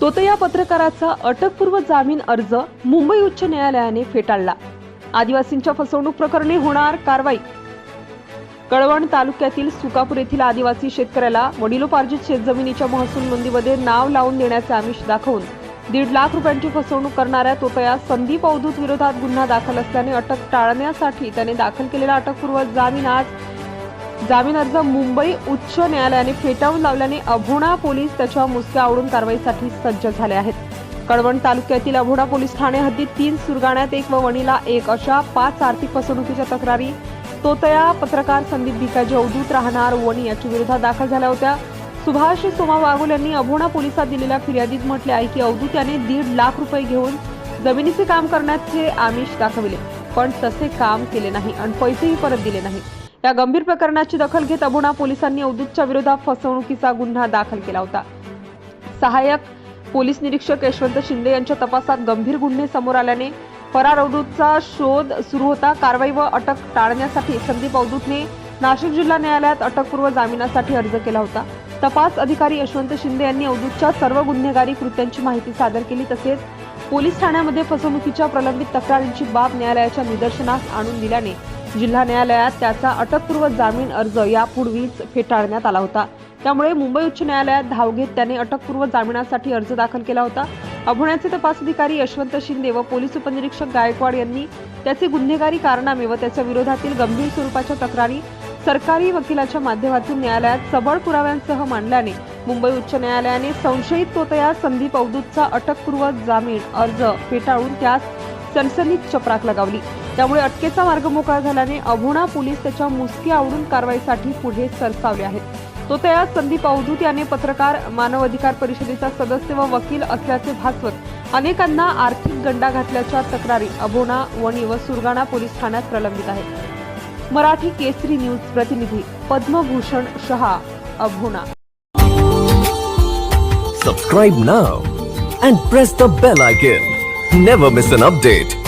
तोतया पत्रकाराचा अटकपूर्व जामीन अर्ज मुंबई उच्च न्यायालयाने फेटाळला. आदिवासींच्या फसवणूक प्रकरणी होणार कारवाई. कळवण तालुक्यातील सुकापूर येथील आदिवासी शेतकऱ्याला वडिलोपार्जित शेतजमिनीच्या महसूल नोंदीमध्ये नाव लावून देण्याचे आमिष दाखवून दीड लाख रुपयांची फसवणूक करणाऱ्या तोतया संदीप अवधूत विरोधात गुन्हा दाखल असल्याने अटक टाळण्यासाठी त्याने दाखल केलेला अटकपूर्व जामीन आज जामीन अर्ज मुंबई उच्च न्यायालयाने फेटाळून लावल्याने अभोणा पोलीस त्याच्या मुसक्या आवडून कारवाईसाठी सज्ज झाले आहेत. कळवण तालुक्यातील अभोणा पोलीस ठाणे हद्दीत तीन सुरगाण्यात एक व वणीला एक अशा पाच आर्थिक फसवणुकीच्या तक्रारी. तोतया पत्रकार संदीप भिकाजी अवधूत राहणार वणी याच्या विरोधात दाखल झाल्या होत्या. सुभाष सोमा वाघोल यांनी अभोणा पोलिसात दिलेल्या फिर्यादीत म्हटले आहे की अवधूत याने दीड लाख रुपये घेऊन जमिनीचे काम करण्याचे आमिष दाखविले पण तसे काम केले नाही आणि पैसेही परत दिले नाही. या गंभीर प्रकरणाची दखल घेत अबुणा पोलिसांनी अवधूतच्या विरोधात फसवणुकीचा गुन्हा दाखल केला होता. सहाय्यक पोलीस निरीक्षक यशवंत शिंदे यांच्या तपासात गंभीर गुन्हे समोर आल्याने फरार अवधूतचा शोध सुरू होता. कारवाई व अटक टाळण्यासाठी संदीप अवधूतने नाशिक जिल्हा न्यायालयात अटकपूर्व जामिनासाठी अर्ज केला होता. तपास अधिकारी यशवंत शिंदे यांनी अवधूतच्या सर्व गुन्हेगारी कृत्यांची माहिती सादर केली तसेच पोलीस ठाण्यामध्ये फसवणुकीच्या प्रलंबित तक्रारींची बाब न्यायालयाच्या निदर्शनास आणून दिल्याने जिल्हा न्यायालयात त्याचा अटकपूर्व जामीन अर्ज यापूर्वीच फेटाळण्यात आला होता. त्यामुळे मुंबई उच्च न्यायालयात धाव घेत त्याने अटकपूर्व जामिनासाठी अर्ज दाखल केला होता. अभोण्याचे तपास अधिकारी यशवंत शिंदे व पोलीस उपनिरीक्षक गायकवाड यांनी त्याचे गुन्हेगारी कारनामे व त्याच्या विरोधातील गंभीर स्वरूपाच्या तक्रारी सरकारी वकिलाच्या माध्यमातून न्यायालयात सबळ पुराव्यांसह मांडल्याने मुंबई उच्च न्यायालयाने संशयित तोतया संदीप अवधूतचा अटकपूर्व जामीन अर्ज फेटाळून त्यास सनसनीत चपराक लगावली. त्यामुळे अटकेचा मार्ग मोकळा झाल्याने अभोणा पोलीस त्याच्या मुसकी आवडून कारवाईसाठी पुढे सरसावले आहेत. तो त्या संदीप अवधूत याने पत्रकार मानव अधिकार परिषदेचा सदस्य व वकील असल्याचे भासवत अनेकांना आर्थिक गंडा घातल्याच्या तक्रारी अभोणा वणी व सुरगाणा पोलीस ठाण्यात प्रलंबित आहेत. मराठी केसरी न्यूज प्रतिनिधी Padmabhushan Shah Abhona. Subscribe now and press the bell icon never miss an update